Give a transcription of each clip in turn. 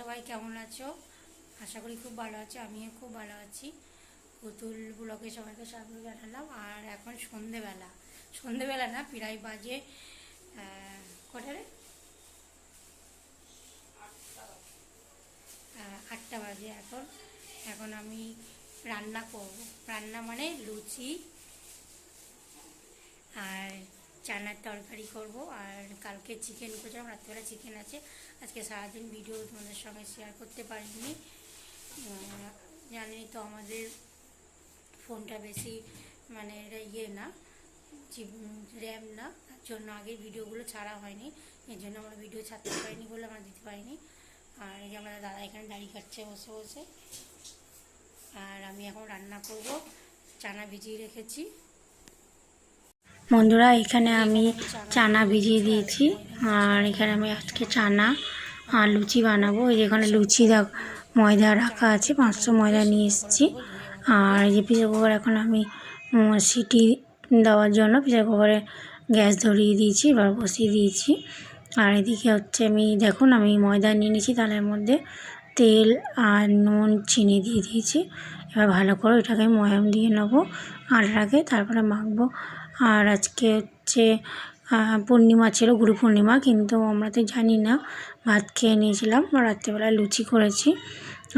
সবাই কেমন আছো? আশা করি খুব ভালো আছো, আমিও খুব ভালো আছি। পুতুল ব্লকে সবাইকে স্বাগত জানালাম। আর এখন সন্ধেবেলা। সন্ধেবেলা না, প্রায় বাজে কটা রে? আটটা বাজে এখন। এখন আমি রান্না করব। রান্না মানে লুচি আর চানার তরকারি করব আর কালকে চিকেন করেছিলাম রাত্রিবেলা চিকেন আছে। আজকে সারাদিন ভিডিও তোমাদের সঙ্গে শেয়ার করতে পারিনি। জানি তো আমাদের ফোনটা বেশি মানে এটা ইয়ে না র্যাম না। তার জন্য আগে ভিডিওগুলো ছাড়া হয়নি। এর জন্য আমরা ভিডিও ছাড়তে পারিনি বলে আমরা দিতে পারিনি। আর এই যে আমাদের দাদা এখানে দাঁড়িয়ে কাটছে বসে বসে। আর আমি এখন রান্না করব। চানা ভিজিয়ে রেখেছি। বন্ধুরা, এখানে আমি চানা ভিজিয়ে দিয়েছি, আর এখানে আমি আজকে চানা আর লুচি বানাবো। এই যে এখানে লুচি ময়দা রাখা আছে, পাঁচশো ময়দা নিয়ে এসেছি। আর এই যে প্রেসার কুকার এখন আমি সিটি দেওয়ার জন্য প্রেসার কুকারে গ্যাস ধরিয়ে দিয়েছি, এবার বসিয়ে দিয়েছি। আর এদিকে হচ্ছে আমি, দেখুন, আমি ময়দা নিয়ে নিয়েছি, তালের মধ্যে তেল আর নুন, চিনি দিয়ে দিয়েছি। এবার ভালো করে ওইটাকে ময়াম দিয়ে নেব, আটাটাকে, তারপরে মাখবো। আর আজকে হচ্ছে পূর্ণিমা ছিল, গুরু পূর্ণিমা, কিন্তু আমরা তো জানি না, ভাত খেয়ে নিয়েছিলাম, রাত্রেবেলা লুচি করেছি।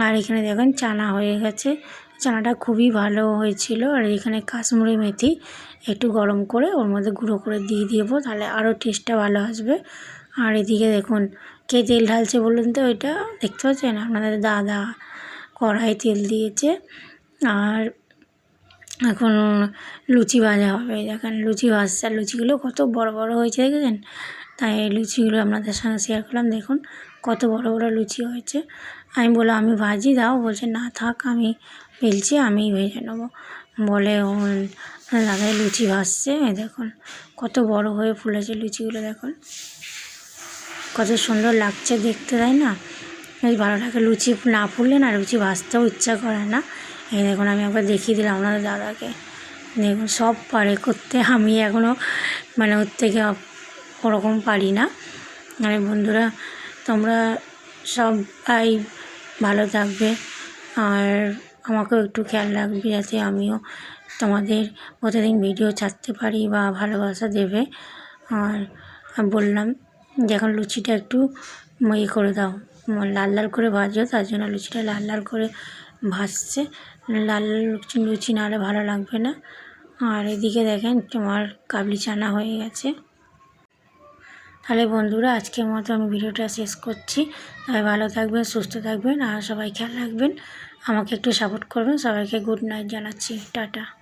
আর এখানে দেখেন চানা হয়ে গেছে। চানাটা খুবই ভালো হয়েছিল। আর এখানে কাশ্মীরি মেথি একটু গরম করে, ওর মধ্যে গুঁড়ো করে দিয়ে দেবো, তাহলে আরও টেস্টটা ভালো আসবে। আর এদিকে দেখুন, কে তেল ঢালছে বলুন তো ওইটা দেখতে পাচ্ছেন? আপনাদের দাদা কড়াই তেল দিয়েছে। আর এখন লুচি ভাজা হবে। দেখেন, লুচি ভাজছে, আর লুচিগুলো কত বড় বড় হয়েছে, দেখেছেন? তাই এই লুচিগুলো আপনাদের সঙ্গে শেয়ার করলাম। দেখুন, কত বড় বড় লুচি হয়েছে। আমি বললাম, আমি ভাজি, দাও। বলছে, না থাক, আমি বেলছি আমিই ভেজে নেব। বলে দাদাই লুচি ভাজছে। দেখুন, কত বড় হয়ে ফুলেছে লুচিগুলো, দেখুন। কত সুন্দর লাগছে দেখতে, তাই না? ভালো লাগে, লুচি না ফুললে না লুচি ভাজতেও ইচ্ছা করে না। এই দেখুন, আমি একবার দেখিয়ে দিলাম আপনাদের দাদাকে। দেখুন, সব পারে করতে আমি এখনও মানে ওর থেকে ওরকম পারি না। মানে বন্ধুরা, তোমরা সবাই ভালো থাকবে আর আমাকেও একটু খেয়াল রাখবে যাতে আমিও তোমাদের প্রতিদিন ভিডিও ছাড়তে পারি বা ভালোবাসা দেবে। আর বললাম যে এখন লুচিটা একটু ইয়ে করে দাও, লাল লাল করে ভাজো, তার জন্য লুচিটা লাল লাল করে ভাজছে লাল লুচি লুচি না হলে ভালো লাগবে না। আর এদিকে দেখেন তোমার কাবলি চানা হয়ে গেছে। তাহলে বন্ধুরা, আজকের মতো আমি ভিডিওটা শেষ করছি। সবাই ভালো থাকবেন, সুস্থ থাকবেন, আর সবাই খেয়াল রাখবেন। আমাকে একটু সাপোর্ট করবেন। সবাইকে গুড নাইট জানাচ্ছি। টাটা।